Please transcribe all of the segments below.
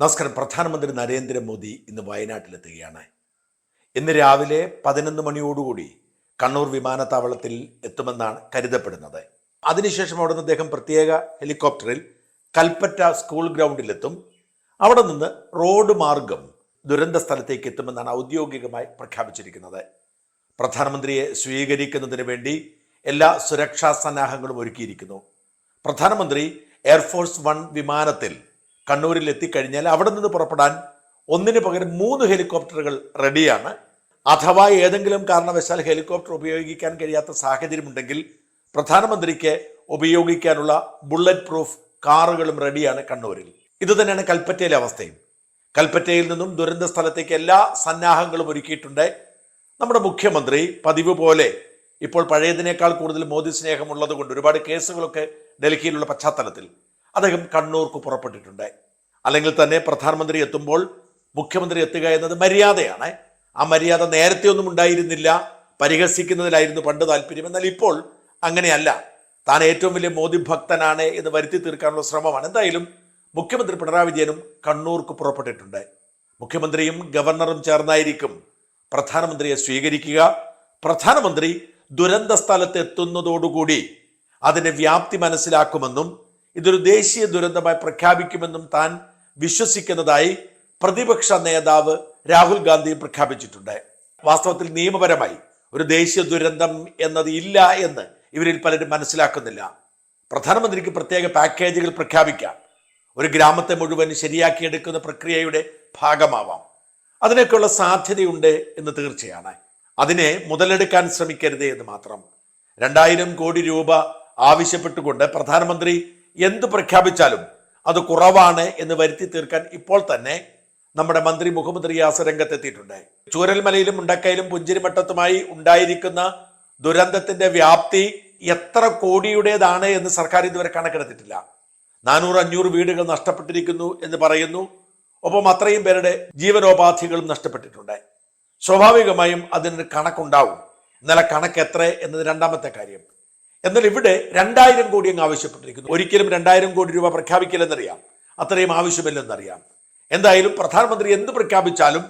നമസ്കാരം. പ്രധാനമന്ത്രി നരേന്ദ്രമോദി ഇന്ന് വയനാട്ടിലെത്തുകയാണ്. ഇന്ന് രാവിലെ പതിനൊന്ന് മണിയോടുകൂടി കണ്ണൂർ വിമാനത്താവളത്തിൽ എത്തുമെന്നാണ് കരുതപ്പെടുന്നത്. അതിനുശേഷം അവിടെ നിന്ന് അദ്ദേഹം പ്രത്യേക ഹെലികോപ്റ്ററിൽ കൽപ്പറ്റ സ്കൂൾ ഗ്രൗണ്ടിലെത്തും. അവിടെ നിന്ന് റോഡ് മാർഗം ദുരന്ത സ്ഥലത്തേക്ക് എത്തുമെന്നാണ് ഔദ്യോഗികമായി പ്രഖ്യാപിച്ചിരിക്കുന്നത്. പ്രധാനമന്ത്രിയെ സ്വീകരിക്കുന്നതിന് വേണ്ടി എല്ലാ സുരക്ഷാ സന്നാഹങ്ങളും ഒരുക്കിയിരിക്കുന്നു. പ്രധാനമന്ത്രി എയർഫോഴ്സ് വൺ വിമാനത്തിൽ കണ്ണൂരിൽ എത്തിക്കഴിഞ്ഞാൽ അവിടെ നിന്ന് പുറപ്പെടാൻ ഒന്നിന് പകരം മൂന്ന് ഹെലികോപ്റ്ററുകൾ റെഡിയാണ്. അഥവാ ഏതെങ്കിലും കാരണവശാൽ ഹെലികോപ്റ്റർ ഉപയോഗിക്കാൻ കഴിയാത്ത സാഹചര്യമുണ്ടെങ്കിൽ പ്രധാനമന്ത്രിക്ക് ഉപയോഗിക്കാനുള്ള ബുള്ളറ്റ് പ്രൂഫ് കാറുകളും റെഡിയാണ് കണ്ണൂരിൽ. ഇത് തന്നെയാണ് കൽപ്പറ്റയിലെ അവസ്ഥയും. കൽപ്പറ്റയിൽ നിന്നും ദുരന്ത സ്ഥലത്തേക്ക് എല്ലാ സന്നാഹങ്ങളും ഒരുക്കിയിട്ടുണ്ട്. നമ്മുടെ മുഖ്യമന്ത്രി പതിവ് പോലെ ഇപ്പോൾ പഴയതിനേക്കാൾ കൂടുതൽ മോദി സ്നേഹമുള്ളത് കൊണ്ട് ഒരുപാട് കേസുകളൊക്കെ ഡൽഹിയിലുള്ള പശ്ചാത്തലത്തിൽ അദ്ദേഹം കണ്ണൂർക്ക് പുറപ്പെട്ടിട്ടുണ്ട്. അല്ലെങ്കിൽ തന്നെ പ്രധാനമന്ത്രി എത്തുമ്പോൾ മുഖ്യമന്ത്രി എത്തുക എന്നത് മര്യാദയാണ്. ആ മര്യാദ നേരത്തെ ഒന്നും ഉണ്ടായിരുന്നില്ല. പരിഹസിക്കുന്നതിലായിരുന്നു പണ്ട് താല്പര്യം. എന്നാൽ ഇപ്പോൾ അങ്ങനെയല്ല. താൻ ഏറ്റവും വലിയ മോദി ഭക്തനാണ് എന്ന് വരുത്തി തീർക്കാനുള്ള ശ്രമമാണ്. എന്തായാലും മുഖ്യമന്ത്രി പിണറായി വിജയനും കണ്ണൂർക്ക് പുറപ്പെട്ടിട്ടുണ്ട്. മുഖ്യമന്ത്രിയും ഗവർണറും ചേർന്നായിരിക്കും പ്രധാനമന്ത്രിയെ സ്വീകരിക്കുക. പ്രധാനമന്ത്രി ദുരന്ത സ്ഥലത്ത് എത്തുന്നതോടുകൂടി അതിന്റെ വ്യാപ്തി മനസ്സിലാക്കുമെന്നും ഇതൊരു ദേശീയ ദുരന്തമായി പ്രഖ്യാപിക്കുമെന്നും താൻ വിശ്വസിക്കുന്നതായി പ്രതിപക്ഷ നേതാവ് രാഹുൽ ഗാന്ധിയും പ്രഖ്യാപിച്ചിട്ടുണ്ട്. വാസ്തവത്തിൽ നിയമപരമായി ഒരു ദേശീയ ദുരന്തം എന്നത് ഇല്ല എന്ന് ഇവരിൽ പലരും മനസ്സിലാക്കുന്നില്ല. പ്രധാനമന്ത്രിക്ക് പ്രത്യേക പാക്കേജുകൾ പ്രഖ്യാപിക്കാം. ഒരു ഗ്രാമത്തെ മുഴുവൻ ശരിയാക്കിയെടുക്കുന്ന പ്രക്രിയയുടെ ഭാഗമാവാം. അതിനൊക്കെയുള്ള സാധ്യതയുണ്ട് എന്ന് തീർച്ചയാണ്. അതിനെ മുതലെടുക്കാൻ ശ്രമിക്കരുത് എന്ന് മാത്രം. രണ്ടായിരം കോടി രൂപ ആവശ്യപ്പെട്ടുകൊണ്ട് പ്രധാനമന്ത്രി എന്ത് പ്രഖ്യാപിച്ചാലും അത് കുറവാണ് എന്ന് വരുത്തി തീർക്കാൻ ഇപ്പോൾ തന്നെ നമ്മുടെ മന്ത്രി മുഹമ്മദ് റിയാസ് രംഗത്തെത്തിയിട്ടുണ്ട്. ചൂരൽമലയിലും മുണ്ടക്കയിലും പുഞ്ചിരിമട്ടത്തുമായി ഉണ്ടായിരിക്കുന്ന ദുരന്തത്തിന്റെ വ്യാപ്തി എത്ര കോടിയുടേതാണ് എന്ന് സർക്കാർ ഇതുവരെ കണക്കെടുത്തിട്ടില്ല. നാനൂറ് അഞ്ഞൂറ് വീടുകൾ നഷ്ടപ്പെട്ടിരിക്കുന്നു എന്ന് പറയുന്നു. ഒപ്പം അത്രയും പേരുടെ ജീവനോപാധികളും നഷ്ടപ്പെട്ടിട്ടുണ്ട്. സ്വാഭാവികമായും അതിനൊരു കണക്കുണ്ടാവും. എന്നാൽ കണക്ക് എത്ര എന്നത് രണ്ടാമത്തെ കാര്യം. എന്നാൽ ഇവിടെ രണ്ടായിരം കോടി അങ്ങ് ആവശ്യപ്പെട്ടിരിക്കുന്നു. ഒരിക്കലും രണ്ടായിരം കോടി രൂപ പ്രഖ്യാപിക്കില്ലെന്നറിയാം. അത്രയും ആവശ്യമില്ലെന്നറിയാം. എന്തായാലും പ്രധാനമന്ത്രി എന്ത് പ്രഖ്യാപിച്ചാലും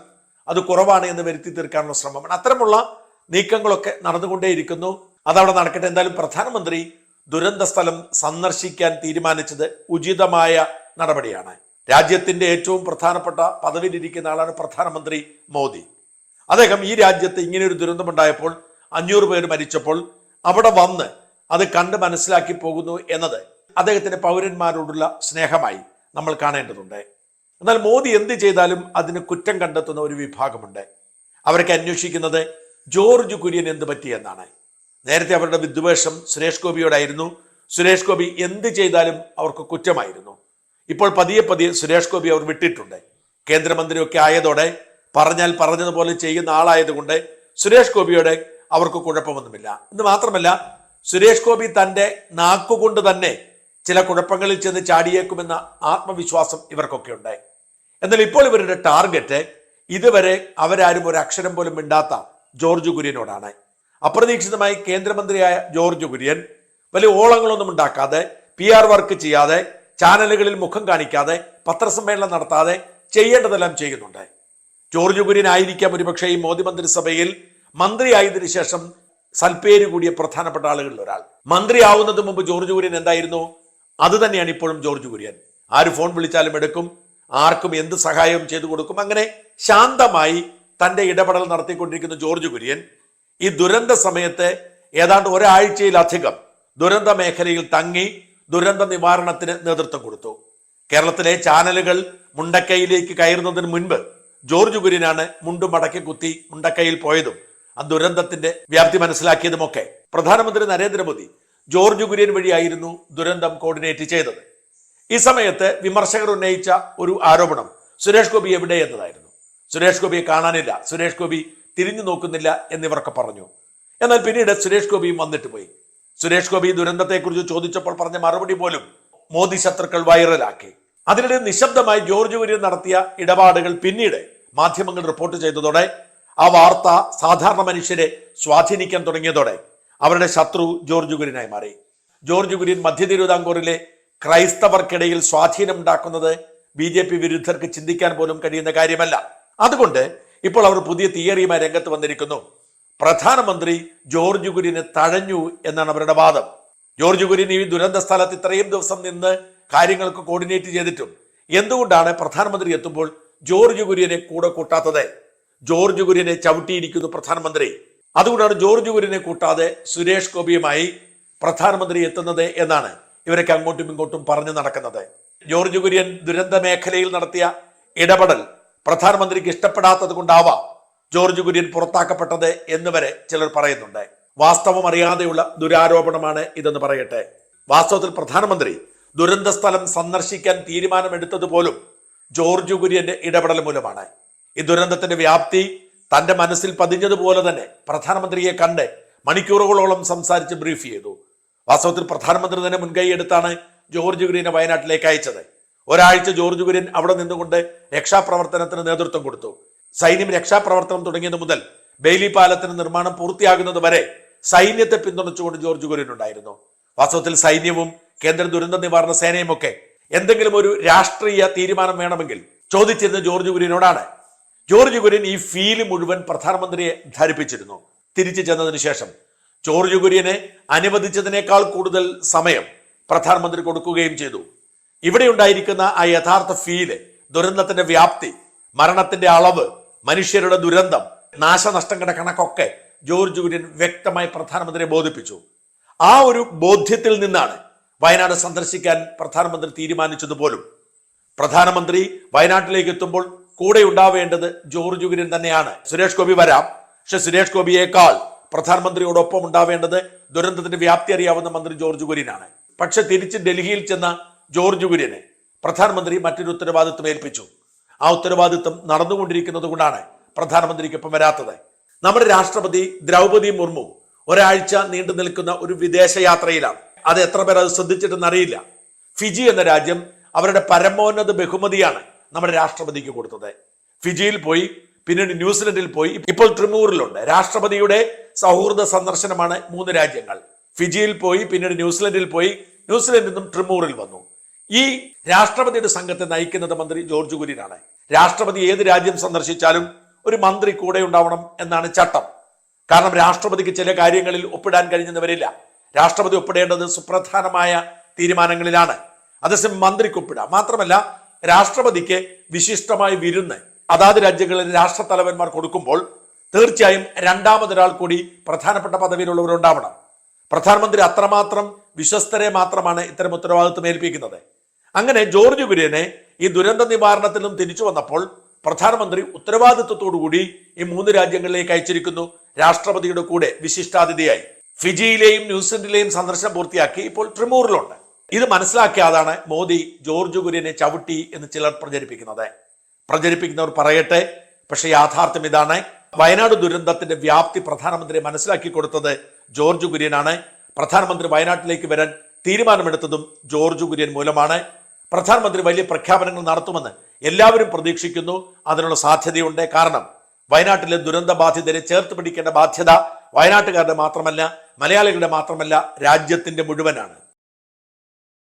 അത് കുറവാണ് എന്ന് വരുത്തി തീർക്കാനുള്ള ശ്രമമാണ്. അത്തരമുള്ള നീക്കങ്ങളൊക്കെ നടന്നുകൊണ്ടേയിരിക്കുന്നു. അതവിടെ നടക്കട്ടെ. എന്തായാലും പ്രധാനമന്ത്രി ദുരന്ത സ്ഥലം സന്ദർശിക്കാൻ തീരുമാനിച്ചത് ഉചിതമായ നടപടിയാണ്. രാജ്യത്തിന്റെ ഏറ്റവും പ്രധാനപ്പെട്ട പദവിയിലിരിക്കുന്ന ആളാണ് പ്രധാനമന്ത്രി മോദി. അദ്ദേഹം ഈ രാജ്യത്ത് ഇങ്ങനെ ഒരു ദുരന്തമുണ്ടായപ്പോൾ അഞ്ഞൂറ് പേര് മരിച്ചപ്പോൾ അവിടെ വന്ന് അത് കണ്ട് മനസ്സിലാക്കി പോകുന്നു എന്നത് അദ്ദേഹത്തിന്റെ പൗരന്മാരോടുള്ള സ്നേഹമായി നമ്മൾ കാണേണ്ടതുണ്ട്. എന്നാൽ മോദി എന്ത് ചെയ്താലും അതിന് കുറ്റം കണ്ടെത്തുന്ന ഒരു വിഭാഗമുണ്ട്. അവരൊക്കെ അന്വേഷിക്കുന്നത് ജോർജ് കുര്യൻ എന്ത് പറ്റി എന്നാണ്. നേരത്തെ അവരുടെ വിദ്വേഷം സുരേഷ് ഗോപിയോടായിരുന്നു. സുരേഷ് ഗോപി എന്ത് ചെയ്താലും അവർക്ക് കുറ്റമായിരുന്നു. ഇപ്പോൾ പതിയെ പതിയെ സുരേഷ് ഗോപി അവർ വിട്ടിട്ടുണ്ട്. കേന്ദ്രമന്ത്രിയൊക്കെ ആയതോടെ പറഞ്ഞാൽ പറഞ്ഞതുപോലെ ചെയ്യുന്ന ആളായതുകൊണ്ട് സുരേഷ് ഗോപിയോടെ അവർക്ക് കുഴപ്പമൊന്നുമില്ല. എന്ന് മാത്രമല്ല സുരേഷ് ഗോപി തന്റെ നാക്കുകൊണ്ട് തന്നെ ചില കുഴപ്പങ്ങളിൽ ചെന്ന് ചാടിയേക്കുമെന്ന ആത്മവിശ്വാസം ഇവർക്കൊക്കെ ഉണ്ടായി. എന്നാൽ ഇപ്പോൾ ഇവരുടെ ടാർഗറ്റ് ഇതുവരെ അവരാരും ഒരു അക്ഷരം പോലും മിണ്ടാത്ത ജോർജ് കുര്യനോടാണ്. അപ്രതീക്ഷിതമായി കേന്ദ്രമന്ത്രിയായ ജോർജ് കുര്യൻ വലിയ ഓളങ്ങളൊന്നും ഉണ്ടാക്കാതെ പി ആർ വർക്ക് ചെയ്യാതെ ചാനലുകളിൽ മുഖം കാണിക്കാതെ പത്രസമ്മേളനം നടത്താതെ ചെയ്യേണ്ടതെല്ലാം ചെയ്യുന്നുണ്ട്. ജോർജ് കുര്യൻ ആയിരിക്കാം ഒരുപക്ഷെ ഈ മോദി മന്ത്രിസഭയിൽ മന്ത്രിയായതിനു ശേഷം സൽപ്പേര് കൂടിയ പ്രധാനപ്പെട്ട ആളുകളിൽ ഒരാൾ. മന്ത്രിയാവുന്നതിന് മുമ്പ് ജോർജ് കുര്യൻ എന്തായിരുന്നു? അത് തന്നെയാണ് ഇപ്പോഴും ജോർജ് കുര്യൻ. ആര് ഫോൺ വിളിച്ചാലും എടുക്കും ആർക്കും എന്ത് സഹായവും ചെയ്തു കൊടുക്കും അങ്ങനെ ശാന്തമായി തന്റെ ഇടപെടൽ നടത്തിക്കൊണ്ടിരിക്കുന്ന ജോർജ് കുര്യൻ ഈ ദുരന്ത സമയത്ത് ഏതാണ്ട് ഒരാഴ്ചയിലധികം ദുരന്ത മേഖലയിൽ തങ്ങി ദുരന്ത നിവാരണത്തിന് നേതൃത്വം കൊടുത്തു. കേരളത്തിലെ ചാനലുകൾ മുണ്ടക്കൈയിലേക്ക് കയറുന്നതിന് മുൻപ് ജോർജ് കുര്യനാണ് മുണ്ടും മടക്കി കുത്തി മുണ്ടക്കൈയിൽ പോയതും. ആ ദുരന്തത്തിന്റെ വ്യാപ്തി മനസ്സിലാക്കിയതുമൊക്കെ പ്രധാനമന്ത്രി നരേന്ദ്രമോദി ജോർജ് കുര്യൻ വഴിയായിരുന്നു ദുരന്തം കോർഡിനേറ്റ് ചെയ്തത്. ഈ സമയത്ത് വിമർശകർ ഉന്നയിച്ച ഒരു ആരോപണം സുരേഷ് ഗോപി എവിടെ എന്നതായിരുന്നു. സുരേഷ് ഗോപിയെ കാണാനില്ല സുരേഷ് ഗോപി തിരിഞ്ഞു നോക്കുന്നില്ല എന്നിവർക്ക് പറഞ്ഞു. എന്നാൽ പിന്നീട് സുരേഷ് ഗോപിയും വന്നിട്ട് പോയി. സുരേഷ് ഗോപി ദുരന്തത്തെക്കുറിച്ച് ചോദിച്ചപ്പോൾ പറഞ്ഞ മറുപടി പോലും മോദി ശത്രുക്കൾ വൈറലാക്കി. അതിനിടെ നിശബ്ദമായി ജോർജ് കുര്യൻ നടത്തിയ ഇടപാടുകൾ പിന്നീട് മാധ്യമങ്ങൾ റിപ്പോർട്ട് ചെയ്തതോടെ ആ വാർത്ത സാധാരണ മനുഷ്യരെ സ്വാധീനിക്കാൻ തുടങ്ങിയതോടെ അവരുടെ ശത്രു ജോർജ് കുര്യനായി മാറി. ജോർജ് ഗുരിൻ മധ്യ തിരുവിതാംകൂറിലെ ക്രൈസ്തവർക്കിടയിൽ സ്വാധീനമുണ്ടാക്കുന്നത് ബി ജെ പി വിരുദ്ധർക്ക് ചിന്തിക്കാൻ പോലും കഴിയുന്ന കാര്യമല്ല. അതുകൊണ്ട് ഇപ്പോൾ അവർ പുതിയ തിയറിയുമായി രംഗത്ത് വന്നിരിക്കുന്നു. പ്രധാനമന്ത്രി ജോർജ് ഗുരിനെ തഴഞ്ഞു എന്നാണ് അവരുടെ വാദം. ജോർജ് ഗുരിൻ ഈ ദുരന്ത സ്ഥലത്ത് ഇത്രയും ദിവസം നിന്ന് കാര്യങ്ങൾക്ക് കോർഡിനേറ്റ് ചെയ്തിട്ടും എന്തുകൊണ്ടാണ് പ്രധാനമന്ത്രി എത്തുമ്പോൾ ജോർജ് കുര്യനെ കൂടെ കൂട്ടാത്തത്? ജോർജ് കുര്യനെ ചവിട്ടിയിരിക്കുന്നു പ്രധാനമന്ത്രി. അതുകൊണ്ടാണ് ജോർജ് കുര്യനെ കൂട്ടാതെ സുരേഷ് ഗോപിയുമായി പ്രധാനമന്ത്രി എത്തുന്നത് എന്നാണ് ഇവരൊക്കെ അങ്ങോട്ടും ഇങ്ങോട്ടും പറഞ്ഞു നടക്കുന്നത്. ജോർജ് കുര്യൻ ദുരന്ത മേഖലയിൽ നടത്തിയ ഇടപെടൽ പ്രധാനമന്ത്രിക്ക് ഇഷ്ടപ്പെടാത്തത് കൊണ്ടാവാം ജോർജ് കുര്യൻ പുറത്താക്കപ്പെട്ടത് എന്ന് വരെ ചിലർ പറയുന്നുണ്ട്. വാസ്തവം അറിയാതെയുള്ള ദുരാരോപണമാണ് ഇതെന്ന് പറയട്ടെ. വാസ്തവത്തിൽ പ്രധാനമന്ത്രി ദുരന്ത സ്ഥലം സന്ദർശിക്കാൻ തീരുമാനമെടുത്തത് പോലും ജോർജ് കുര്യന്റെ ഇടപെടൽ മൂലമാണ്. ഈ ദുരന്തത്തിന്റെ വ്യാപ്തി തന്റെ മനസ്സിൽ പതിഞ്ഞതുപോലെ തന്നെ പ്രധാനമന്ത്രിയെ കണ്ട് മണിക്കൂറുകളോളം സംസാരിച്ച് ബ്രീഫ് ചെയ്തു. വാസ്തവത്തിൽ പ്രധാനമന്ത്രി തന്നെ മുൻകൈ എടുത്താണ് ജോർജ് കുര്യനെ വയനാട്ടിലേക്ക് അയച്ചത്. ഒരാഴ്ച ജോർജ് കുര്യൻ അവിടെ നിന്നുകൊണ്ട് രക്ഷാപ്രവർത്തനത്തിന് നേതൃത്വം കൊടുത്തു. സൈന്യം രക്ഷാപ്രവർത്തനം തുടങ്ങിയത് മുതൽ ബെയിലി പാലത്തിന് നിർമ്മാണം പൂർത്തിയാകുന്നത് വരെ സൈന്യത്തെ പിന്തുണച്ചുകൊണ്ട് ജോർജ് കുര്യൻ ഉണ്ടായിരുന്നു. വാസ്തവത്തിൽ സൈന്യവും കേന്ദ്ര ദുരന്ത നിവാരണ സേനയും ഒക്കെ എന്തെങ്കിലും ഒരു രാഷ്ട്രീയ തീരുമാനം വേണമെങ്കിൽ ചോദിച്ചിരുന്ന ജോർജ് കുര്യനോടാണ് ജോർജ് കുര്യൻ ഈ ഫീൽ മുഴുവൻ പ്രധാനമന്ത്രിയെ ധരിപ്പിച്ചിരുന്നു. തിരിച്ചു ചെന്നതിന് ശേഷം ജോർജ് കുര്യനെ അനുവദിച്ചതിനേക്കാൾ കൂടുതൽ സമയം പ്രധാനമന്ത്രി കൊടുക്കുകയും ചെയ്തു. ഇവിടെ ഉണ്ടായിരിക്കുന്ന ആ യഥാർത്ഥ ഫീൽ ദുരന്തത്തിന്റെ വ്യാപ്തി മരണത്തിന്റെ അളവ് മനുഷ്യരുടെ ദുരന്തം നാശനഷ്ടങ്ങളുടെ കണക്കൊക്കെ ജോർജ് കുര്യൻ വ്യക്തമായി പ്രധാനമന്ത്രിയെ ബോധിപ്പിച്ചു. ആ ഒരു ബോധ്യത്തിൽ നിന്നാണ് വയനാട് സന്ദർശിക്കാൻ പ്രധാനമന്ത്രി തീരുമാനിച്ചതുപോലും. പ്രധാനമന്ത്രി വയനാട്ടിലേക്ക് എത്തുമ്പോൾ കൂടെ ഉണ്ടാവേണ്ടത് ജോർജ് കുര്യൻ തന്നെയാണ്. സുരേഷ് ഗോപി വരാം. പക്ഷെ സുരേഷ് ഗോപിയേക്കാൾ പ്രധാനമന്ത്രിയോടൊപ്പം ഉണ്ടാവേണ്ടത് ദുരന്തത്തിന്റെ വ്യാപ്തി അറിയാവുന്ന മന്ത്രി ജോർജ് കുര്യനാണ് പക്ഷെ തിരിച്ച് ഡൽഹിയിൽ ചെന്ന ജോർജ് കുര്യനെ പ്രധാനമന്ത്രി മറ്റൊരു ഉത്തരവാദിത്വം ഏൽപ്പിച്ചു. ആ ഉത്തരവാദിത്വം നടന്നുകൊണ്ടിരിക്കുന്നത് കൊണ്ടാണ് പ്രധാനമന്ത്രിക്കൊപ്പം വരാത്തത്. നമ്മുടെ രാഷ്ട്രപതി ദ്രൗപതി മുർമു ഒരാഴ്ച നീണ്ടു നിൽക്കുന്ന ഒരു വിദേശയാത്രയിലാണ്. അത് എത്ര പേർ അത് ശ്രദ്ധിച്ചിട്ടെന്ന് അറിയില്ല ഫിജി എന്ന രാജ്യം അവരുടെ പരമോന്നത ബഹുമതിയാണ്. നമ്മുടെ രാഷ്ട്രപതിക്ക് കൊടുത്തത്. ഫിജിയിൽ പോയി പിന്നീട് ന്യൂസിലൻഡിൽ പോയി. ഇപ്പോൾ ട്രിമൂറിലുണ്ട് രാഷ്ട്രപതിയുടെ സൗഹൃദ സന്ദർശനമാണ് മൂന്ന് രാജ്യങ്ങൾ. ഫിജിയിൽ പോയി പിന്നീട് ന്യൂസിലൻഡിൽ പോയി. ന്യൂസിലൻഡിൽ നിന്നും ട്രിമൂറിൽ വന്നു. ഈ രാഷ്ട്രപതിയുടെ സംഘത്തെ നയിക്കുന്നത് മന്ത്രി ജോർജ് കുര്യനാണ്. രാഷ്ട്രപതി ഏത് രാജ്യം സന്ദർശിച്ചാലും ഒരു മന്ത്രി കൂടെ ഉണ്ടാവണം എന്നാണ് ചട്ടം. കാരണം രാഷ്ട്രപതിക്ക് ചില കാര്യങ്ങളിൽ ഒപ്പിടാൻ കഴിഞ്ഞെന്ന് രാഷ്ട്രപതി ഒപ്പിടേണ്ടത് സുപ്രധാനമായ തീരുമാനങ്ങളിലാണ്. അതേസമയം മന്ത്രിക്ക് ഒപ്പിടാം. മാത്രമല്ല രാഷ്ട്രപതിക്ക് വിശിഷ്ടമായി വിരുന്ന് അതാത് രാജ്യങ്ങളിൽ രാഷ്ട്രത്തലവന്മാർ കൊടുക്കുമ്പോൾ തീർച്ചയായും രണ്ടാമതൊരാൾ കൂടി പ്രധാനപ്പെട്ട പദവിയിലുള്ളവരുണ്ടാവണം. പ്രധാനമന്ത്രി അത്രമാത്രം വിശ്വസ്തരെ മാത്രമാണ് ഇത്തരം ഉത്തരവാദിത്വം ഏൽപ്പിക്കുന്നത്. അങ്ങനെ ജോർജ് കുര്യനെ ഈ ദുരന്ത നിവാരണത്തിലും തിരിച്ചു വന്നപ്പോൾ പ്രധാനമന്ത്രി ഉത്തരവാദിത്വത്തോടുകൂടി ഈ മൂന്ന് രാജ്യങ്ങളിലേക്ക് അയച്ചിരിക്കുന്നു. രാഷ്ട്രപതിയുടെ കൂടെ വിശിഷ്ടാതിഥിയായി. ഫിജിയിലെയും ന്യൂസിലൻഡിലെയും സന്ദർശനം പൂർത്തിയാക്കി ഇപ്പോൾ ട്രിമൂറിലുണ്ട് ഇത് മനസ്സിലാക്കിയാതാണ് മോദി ജോർജ് കുര്യനെ ചവിട്ടി എന്ന് ചിലർ പ്രചരിപ്പിക്കുന്നത്. പ്രചരിപ്പിക്കുന്നവർ പറയട്ടെ പക്ഷേ യാഥാർത്ഥ്യം ഇതാണ്. വയനാട് ദുരന്തത്തിന്റെ വ്യാപ്തി പ്രധാനമന്ത്രി മനസ്സിലാക്കി കൊടുത്തത് ജോർജ് കുര്യനാണ്. പ്രധാനമന്ത്രി വയനാട്ടിലേക്ക് വരാൻ തീരുമാനമെടുത്തതും ജോർജ് കുര്യൻ മൂലമാണ്. പ്രധാനമന്ത്രി വലിയ പ്രഖ്യാപനങ്ങൾ നടത്തുമെന്ന് എല്ലാവരും പ്രതീക്ഷിക്കുന്നു. അതിനുള്ള സാധ്യതയുണ്ട്. കാരണം വയനാട്ടിലെ ദുരന്ത ബാധിതരെ ചേർത്ത് പിടിക്കേണ്ട ബാധ്യത വയനാട്ടുകാരുടെ മാത്രമല്ല മലയാളികളുടെ മാത്രമല്ല രാജ്യത്തിന്റെ മുഴുവനാണ്.